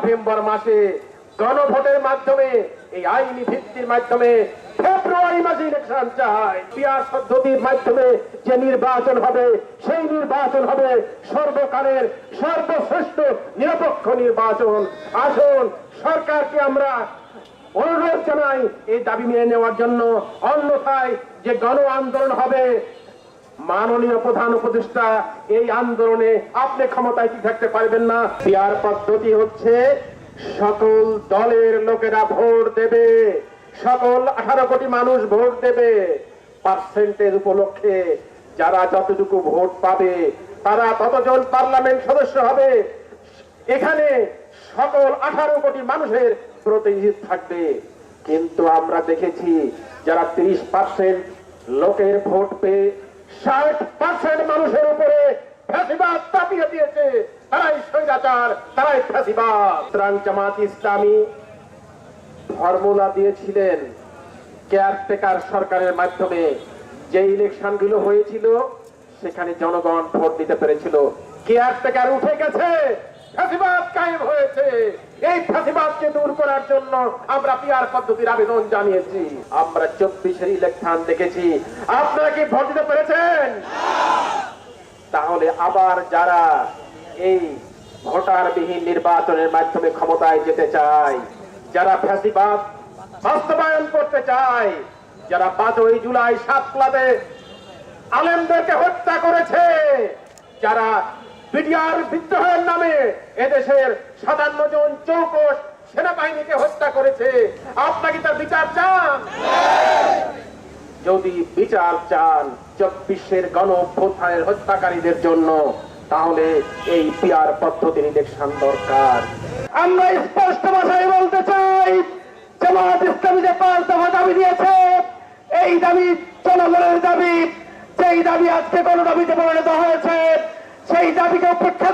November মাসে গণভোটের মাধ্যমে, এই আইনি ভিত্তির মাধ্যমে যে নির্বাচন হবে, সেই নির্বাচন হবে সর্বকালের সর্বশ্রেষ্ঠ নিরপেক্ষ নির্বাচন। আসুন, সরকারকে আমরা অনুরোধ জানাই এই দাবি মেনে নেওয়ার জন্য। অন্যথায় যে গণ আন্দোলন হবে মাননীয় প্রধান উপদেষ্টা, এই আন্দোলনে আপনি ক্ষমতায় কি থাকতে পারবেন না? পিয়ার পদ্ধতি হচ্ছে, সকল দলের লোকেরা ভোট দেবে। সকল আঠারো কোটি মানুষ ভোট দেবে। পার্সেন্টেজ উপলক্ষে যারা যতটুকু ভোট পাবে, তারা ততজন পার্লামেন্ট সদস্য হবে। এখানে সকল আঠারো কোটি মানুষের প্রতিনিধি থাকবে। কিন্তু আমরা দেখেছি, যারা তিরিশ পার্সেন্ট লোকের ভোট পেয়ে ষাট পার্সেন্ট মানুষের উপরে ফ্যাসিবাদ চাপিয়ে দিয়েছে। তারাই স্বৈরাচার, তারাই ফ্যাসিবাদ। জামাত ইসলামী ফর্মুলা দিয়েছিলেন কেয়ারটেকার সরকারের মাধ্যমে। যে ইলেকশনগুলো হয়েছিল, সেখানে জনগণ ভোট দিতে পেরেছিল। কেয়ারটেকার উঠে গেছে। ফ্যাসিবাদ কায়েম হয়েছে। এই ফ্যাসিবাদকে দূর করার জন্য আমরা পিয়ার পদ্ধতির আবেদন জানিয়েছি। আমরা চব্বিশের ইলেকশন দেখেছি। আপনারা কি ভোট দিতে পেরেছেন? তাহলে আবার যারা এই ভোটারবিহীন নির্বাচনের মাধ্যমে ক্ষমতায় যেতে চায়, যারা ফ্যাসিবাদ বাস্তবায়ন করতে চায়, যারা পাঁচই জুলাই সাত ক্লাবে আলেমদেরকে হত্যা করেছে, যারা বিডিআর বিদ্রোহের নামে এদেশের সাতান্ন জন চৌকস সেনাবাহিনীকে হত্যা করেছে। আপনাকে তার বিচার চান? যদি বিচার চান চব্বিশের গণ অভ্যুত্থানের হত্যাকারীদের জন্য, তাহলে এই পিয়ার পদ্ধতির ইলেকশন দরকার। আমরা স্পষ্ট ভাষায় বলতে চাই, জামাত ইসলামী যে পাঁচ দফা দাবি দিয়েছে, এই দাবি জনগণের দাবি। সেই দাবি আজকে কোন দাবিতে পরিণত হয়েছে সেই দাবিকে উপেক্ষা